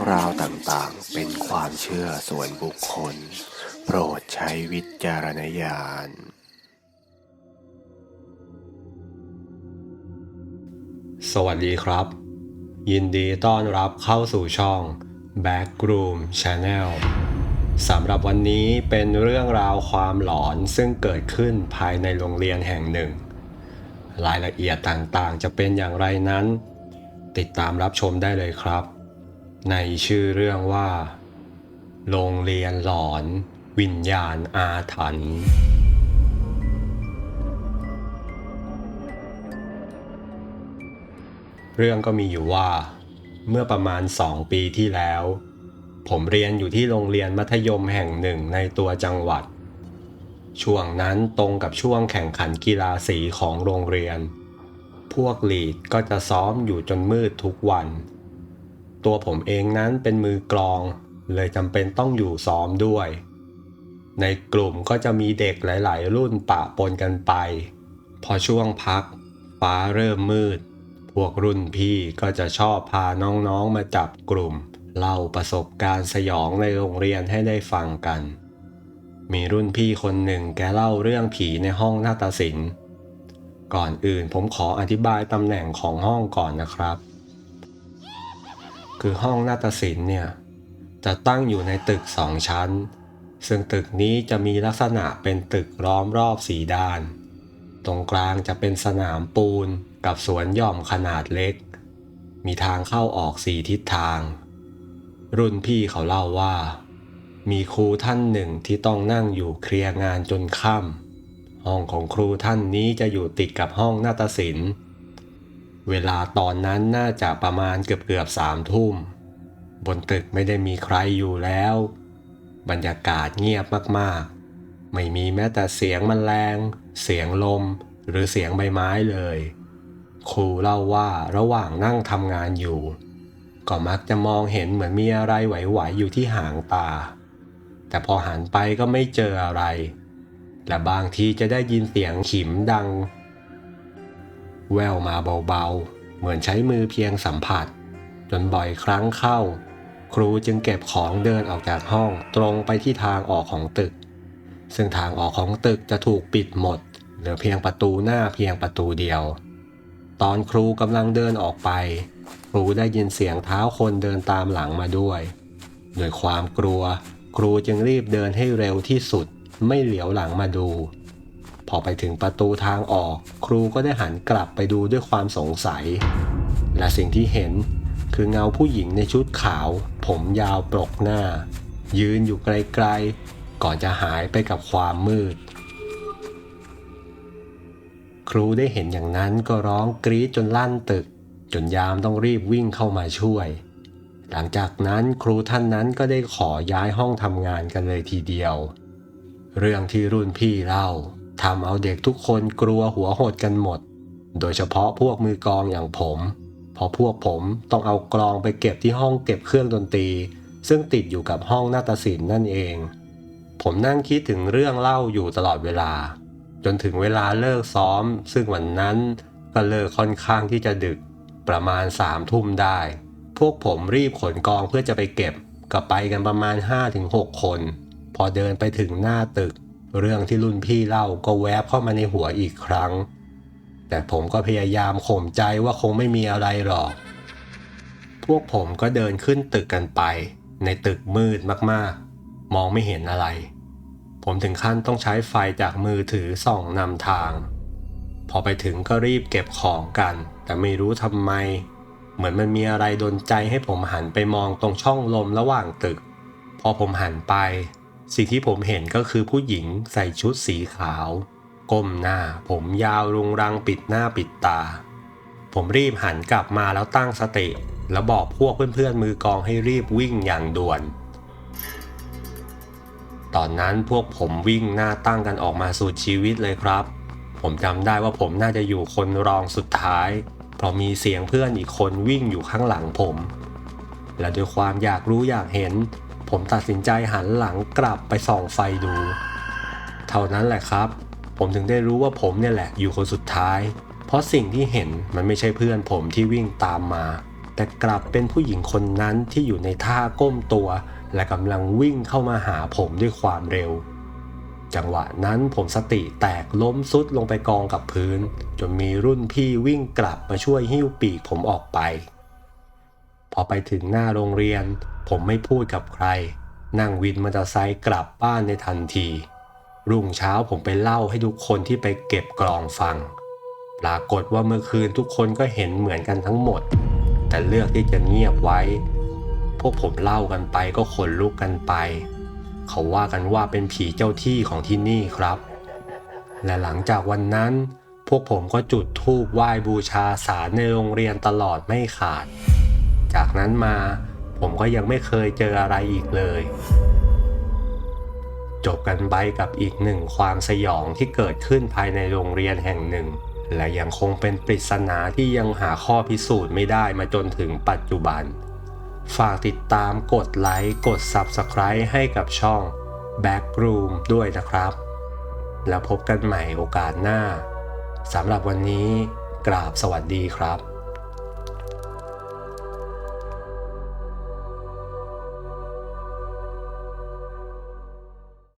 รื่องราวต่างๆ เป็นความเชื่อส่วนบุคคล โปรดใช้วิจารณญาณ สวัสดีครับ ยินดีต้อนรับเข้าสู่ช่อง Backroom Channel สำหรับวันนี้เป็นเรื่องราวความหลอนซึ่งเกิดขึ้นภายในโรงเรียนแห่งหนึ่ง รายละเอียดต่างๆ จะเป็นอย่างไรนั้น ติดตามรับชมได้เลยครับ ในชื่อเรื่องว่า โรงเรียนหลอนวิญญาณอาถรรพ์เรื่องก็มีอยู่ว่า เมื่อประมาณ2ปีที่แล้ว ผมเรียนอยู่ที่โรงเรียนมัธยมแห่งหนึ่งในตัวจังหวัด ช่วงนั้นตรงกับช่วงแข่งขันกีฬาสีของโรงเรียน พวกลีดก็จะซ้อมอยู่จนมืดทุกวัน ตัวผมเองนั้นเป็นมือกลอง เลยจำเป็นต้องอยู่ซ้อมด้วย ในกลุ่มก็จะมีเด็กหลาย ๆ รุ่นปะปนกันไป พอช่วงพัก ฟ้าเริ่มมืด พวกรุ่นพี่ก็จะชอบพาน้อง ๆ มาจับกลุ่ม เล่าประสบการณ์สยองในโรงเรียนให้ได้ฟังกัน มีรุ่นพี่คนหนึ่งแกเล่าเรื่องผีในห้องนาฏศิลป์ก่อนอื่นผมขออธิบายตำแหน่งของห้องก่อนนะครับ คือห้องนาฏศิลป์เนี่ยจะตั้งอยู่ในตึกสองชั้น ซึ่งตึกนี้จะมีลักษณะเป็นตึกล้อมรอบสีด้าน ตรงกลางจะเป็นสนามปูนกับสวนหย่อมขนาดเล็ก มีทางเข้าออกสี่ทิศทาง รุ่นพี่เขาเล่าว่า มีครูท่านหนึ่งที่ต้องนั่งอยู่เคลียร์งานจนค่ำห้องของครูท่านนี้จะอยู่ติดกับห้องนาฏศิลป์ เวลาตอนนั้นน่าจะประมาณเกือบเกือบสามทุ่ม บนตึกไม่ได้มีใครอยู่แล้ว บรรยากาศเงียบมากๆ ไม่มีแม้แต่เสียงมแมลง เสียงลม หรือเสียงใบไม้เลย ครูเล่าว่าระหว่างนั่งทำงานอยู่ ก็มักจะมองเห็นเหมือนมีอะไรไหวๆอยู่ที่หางตา แต่พอหันไปก็ไม่เจออะไร และบางทีจะได้ยินเสียงขิมดัง แววมาเบาๆ เหมือนใช้มือเพียงสัมผัส จนบ่อยครั้งเข้า ครูจึงเก็บของเดินออกจากห้องตรงไปที่ทางออกของตึก ซึ่งทางออกของตึกจะถูกปิดหมด เหลือเพียงประตูหน้าเพียงประตูเดียว ตอนครูกำลังเดินออกไป ครูได้ยินเสียงเท้าคนเดินตามหลังมาด้วยด้วยความกลัว ครูจึงรีบเดินให้เร็วที่สุด ไม่เหลียวหลังมาดู พอไปถึงประตูทางออก ครูก็ได้หันกลับไปดูด้วยความสงสัย และสิ่งที่เห็นคือเงาผู้หญิงในชุดขาว ผมยาวปลกหน้า ยืนอยู่ไกลๆ ก่อนจะหายไปกับความมืด ครูได้เห็นอย่างนั้นก็ร้องกรี๊ดจนลั่นตึก จนยามต้องรีบวิ่งเข้ามาช่วย หลังจากนั้นครูท่านนั้นก็ได้ขอย้ายห้องทำงานกันเลยทีเดียว เรื่องที่รุ่นพี่เล่า ทำเอาเด็กทุกคนกลัวหัวหดกันหมด โดยเฉพาะพวกมือกลองอย่างผมเพราะพวกผมต้องเอากลองไปเก็บที่ห้องเก็บเครื่องดนตรี ซึ่งติดอยู่กับห้องนาฏศิลป์นั่นเอง ผมนั่งคิดถึงเรื่องเล่าอยู่ตลอดเวลา จนถึงเวลาเลิกซ้อม ซึ่งวันนั้นก็เลิกค่อนข้างที่จะดึก ประมาณสามทุ่มได้ พวกผมรีบขนกองเพื่อจะไปเก็บก็ไปกันประมาณ5-6คน พอเดินไปถึงหน้าตึก เรื่องที่รุ่นพี่เล่าก็แวบเข้ามาในหัวอีกครั้ง แต่ผมก็พยายามข่มใจว่าคงไม่มีอะไรหรอก พวกผมก็เดินขึ้นตึกกันไป ในตึกมืดมากๆ มองไม่เห็นอะไร ผมถึงขั้นต้องใช้ไฟจากมือถือส่องนำทาง พอไปถึงก็รีบเก็บของกัน แต่ไม่รู้ทำไม เหมือนมันมีอะไรดนใจให้ผมหันไปมองตรงช่องลมระหว่างตึก พอผมหันไป สิ่งที่ผมเห็นก็คือผู้หญิงใส่ชุดสีขาว ก้มหน้า ผมยาวรุงรังปิดหน้าปิดตา ผมรีบหันกลับมาแล้วตั้งสติ แล้วบอกพวกเพื่อนๆมือกองให้รีบวิ่งอย่างด่วน ตอนนั้นพวกผมวิ่งหน้าตั้งกันออกมาสุดชีวิตเลยครับ ผมจำได้ว่าผมน่าจะอยู่คนรองสุดท้าย เพราะมีเสียงเพื่อนอีกคนวิ่งอยู่ข้างหลังผม และด้วยความอยากรู้อยากเห็น ผมตัดสินใจหันหลังกลับไปส่องไฟดู เท่านั้นแหละครับ ผมถึงได้รู้ว่าผมเนี่ยแหละอยู่คนสุดท้าย เพราะสิ่งที่เห็นมันไม่ใช่เพื่อนผมที่วิ่งตามมา แต่กลับเป็นผู้หญิงคนนั้นที่อยู่ในท่าก้มตัว และกำลังวิ่งเข้ามาหาผมด้วยความเร็ว จังหวะนั้นผมสติแตกล้มซุดลงไปกองกับพื้น จนมีรุ่นพี่วิ่งกลับมาช่วยหิ้วปีกผมออกไป พอไปถึงหน้าโรงเรียน ผมไม่พูดกับใคร นั่งวินมอเตอร์ไซค์กลับบ้านในทันที รุ่งเช้าผมไปเล่าให้ทุกคนที่ไปเก็บกลองฟัง ปรากฏว่าเมื่อคืนทุกคนก็เห็นเหมือนกันทั้งหมด แต่เลือกที่จะเงียบไว้ พวกผมเล่ากันไปก็ขนลุกกันไป เขาว่ากันว่าเป็นผีเจ้าที่ของที่นี่ครับ และหลังจากวันนั้น พวกผมก็จุดธูปไหว้บูชาสารในโรงเรียนตลอดไม่ขาด นั้นมา ผมก็ยังไม่เคยเจออะไรอีกเลย จบกันไปกับอีกหนึ่งความสยองที่เกิดขึ้นภายในโรงเรียนแห่งหนึ่ง และยังคงเป็นปริศนาที่ยังหาข้อพิสูจน์ไม่ได้มาจนถึงปัจจุบัน ฝากติดตามกดไลค์กด Subscribe ให้กับช่อง Backroom ด้วยนะครับ แล้วพบกันใหม่โอกาสหน้าสำหรับวันนี้กราบสวัสดีครับ